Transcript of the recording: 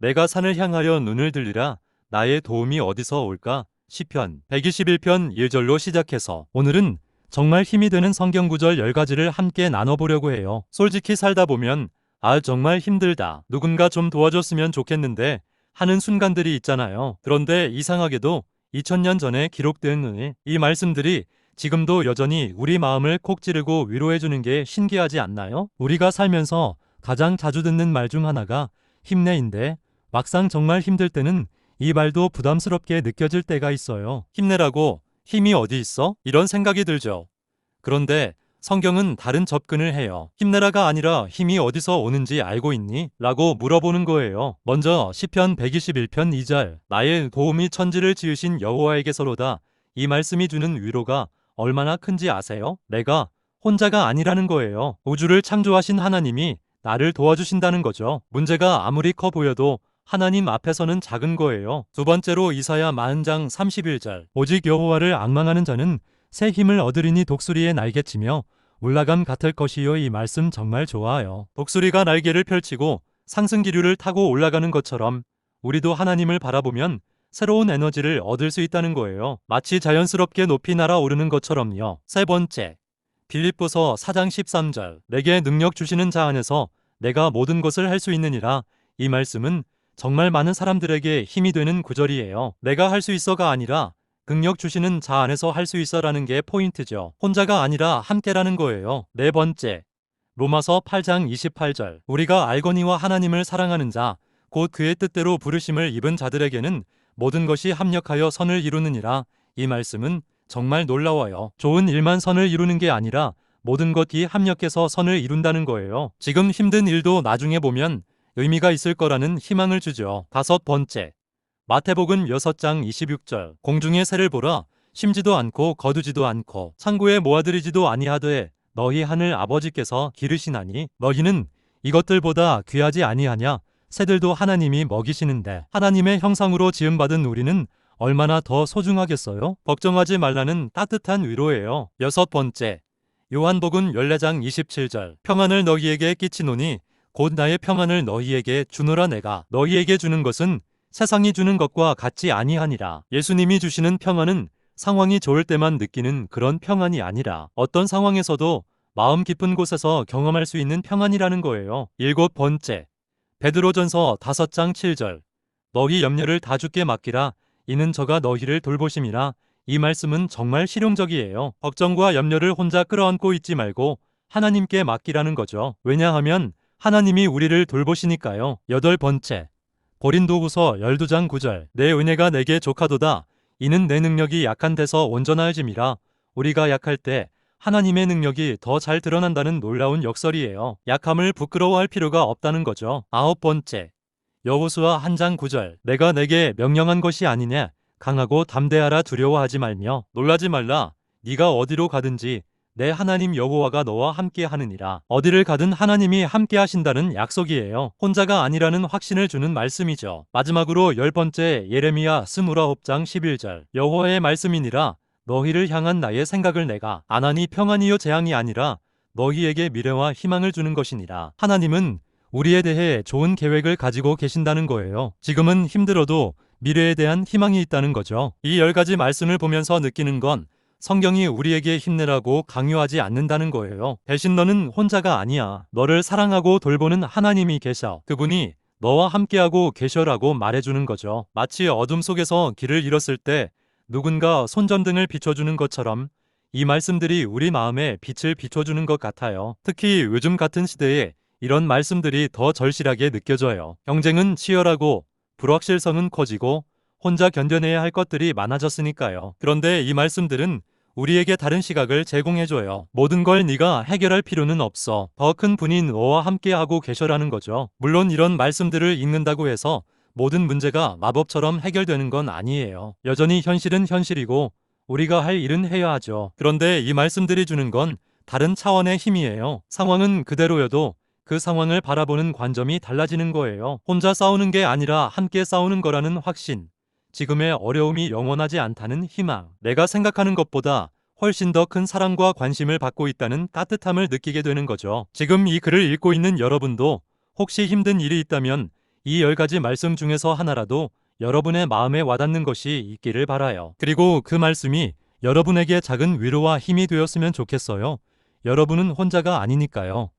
내가 산을 향하여 눈을 들리라 나의 도움이 어디서 올까? 시편 121편 1절로 시작해서 오늘은 정말 힘이 되는 성경 구절 10가지를 함께 나눠보려고 해요. 솔직히 살다 보면 아 정말 힘들다. 누군가 좀 도와줬으면 좋겠는데 하는 순간들이 있잖아요. 그런데 이상하게도 2000년 전에 기록된 이 말씀들이 지금도 여전히 우리 마음을 콕 찌르고 위로해주는 게 신기하지 않나요? 우리가 살면서 가장 자주 듣는 말 중 하나가 힘내인데 막상 정말 힘들 때는 이 말도 부담스럽게 느껴질 때가 있어요. 힘내라고 힘이 어디 있어? 이런 생각이 들죠. 그런데 성경은 다른 접근을 해요. 힘내라가 아니라 힘이 어디서 오는지 알고 있니? 라고 물어보는 거예요. 먼저 시편 121편 2절 나의 도움이 천지를 지으신 여호와에게서로다. 이 말씀이 주는 위로가 얼마나 큰지 아세요? 내가 혼자가 아니라는 거예요. 우주를 창조하신 하나님이 나를 도와주신다는 거죠. 문제가 아무리 커 보여도 하나님 앞에서는 작은 거예요. 두 번째로 이사야 40장 31절 오직 여호와를 악망하는 자는 새 힘을 얻으리니 독수리의 날개치며 올라감 같을 것이요 이 말씀 정말 좋아요. 독수리가 날개를 펼치고 상승 기류를 타고 올라가는 것처럼 우리도 하나님을 바라보면 새로운 에너지를 얻을 수 있다는 거예요. 마치 자연스럽게 높이 날아오르는 것처럼요. 세 번째, 빌립보서 4장 13절 내게 능력 주시는 자 안에서 내가 모든 것을 할 수 있느니라 이 말씀은 정말 많은 사람들에게 힘이 되는 구절이에요. 내가 할 수 있어가 아니라 능력 주시는 자 안에서 할 수 있어라는 게 포인트죠. 혼자가 아니라 함께라는 거예요. 네 번째, 로마서 8장 28절 우리가 알거니와 하나님을 사랑하는 자, 곧 그의 뜻대로 부르심을 입은 자들에게는 모든 것이 합력하여 선을 이루느니라. 이 말씀은 정말 놀라워요. 좋은 일만 선을 이루는 게 아니라 모든 것이 합력해서 선을 이룬다는 거예요. 지금 힘든 일도 나중에 보면 의미가 있을 거라는 희망을 주죠. 다섯 번째. 마태복음 6장 26절. 공중의 새를 보라. 심지도 않고 거두지도 않고 창고에 모아들이지도 아니하되 너희 하늘 아버지께서 기르시나니 너희는 이것들보다 귀하지 아니하냐? 새들도 하나님이 먹이시는데 하나님의 형상으로 지음받은 우리는 얼마나 더 소중하겠어요? 걱정하지 말라는 따뜻한 위로예요. 여섯 번째. 요한복음 14장 27절. 평안을 너희에게 끼치노니 곧 나의 평안을 너희에게 주노라 내가 너희에게 주는 것은 세상이 주는 것과 같지 아니하니라. 예수님이 주시는 평안은 상황이 좋을 때만 느끼는 그런 평안이 아니라 어떤 상황에서도 마음 깊은 곳에서 경험할 수 있는 평안이라는 거예요. 일곱 번째. 베드로전서 5장 7절. 너희 염려를 다 주께 맡기라. 이는 저가 너희를 돌보심이라. 이 말씀은 정말 실용적이에요. 걱정과 염려를 혼자 끌어안고 있지 말고 하나님께 맡기라는 거죠. 왜냐하면 하나님이 우리를 돌보시니까요. 여덟 번째. 고린도후서 12장 9절. 내 은혜가 내게 족하도다. 이는 내 능력이 약한 데서 온전하여짐이라. 우리가 약할 때 하나님의 능력이 더 잘 드러난다는 놀라운 역설이에요. 약함을 부끄러워할 필요가 없다는 거죠. 아홉 번째. 여호수아 한 장 9절. 내가 내게 명령한 것이 아니냐. 강하고 담대하라 두려워하지 말며 놀라지 말라. 네가 어디로 가든지 내 하나님 여호와가 너와 함께 하느니라. 어디를 가든 하나님이 함께 하신다는 약속이에요. 혼자가 아니라는 확신을 주는 말씀이죠. 마지막으로 열 번째 예레미야 스물아홉 장 11절. 여호와의 말씀이니라. 너희를 향한 나의 생각을 내가 안하니 평안이요 재앙이 아니라 너희에게 미래와 희망을 주는 것이니라. 하나님은 우리에 대해 좋은 계획을 가지고 계신다는 거예요. 지금은 힘들어도 미래에 대한 희망이 있다는 거죠. 이 열 가지 말씀을 보면서 느끼는 건 성경이 우리에게 힘내라고 강요하지 않는다는 거예요. 대신 너는 혼자가 아니야. 너를 사랑하고 돌보는 하나님이 계셔. 그분이 너와 함께하고 계셔라고 말해주는 거죠. 마치 어둠 속에서 길을 잃었을 때 누군가 손전등을 비춰주는 것처럼 이 말씀들이 우리 마음에 빛을 비춰주는 것 같아요. 특히 요즘 같은 시대에 이런 말씀들이 더 절실하게 느껴져요. 경쟁은 치열하고 불확실성은 커지고 혼자 견뎌내야 할 것들이 많아졌으니까요. 그런데 이 말씀들은 우리에게 다른 시각을 제공해줘요. 모든 걸 네가 해결할 필요는 없어. 더 큰 분이 너와 함께하고 계셔라는 거죠. 물론 이런 말씀들을 읽는다고 해서 모든 문제가 마법처럼 해결되는 건 아니에요. 여전히 현실은 현실이고 우리가 할 일은 해야 하죠. 그런데 이 말씀들이 주는 건 다른 차원의 힘이에요. 상황은 그대로여도 그 상황을 바라보는 관점이 달라지는 거예요. 혼자 싸우는 게 아니라 함께 싸우는 거라는 확신. 지금의 어려움이 영원하지 않다는 희망. 내가 생각하는 것보다 훨씬 더 큰 사랑과 관심을 받고 있다는 따뜻함을 느끼게 되는 거죠. 지금 이 글을 읽고 있는 여러분도 혹시 힘든 일이 있다면 이열 가지 말씀 중에서 하나라도 여러분의 마음에 와닿는 것이 있기를 바라요. 그리고 그 말씀이 여러분에게 작은 위로와 힘이 되었으면 좋겠어요. 여러분은 혼자가 아니니까요.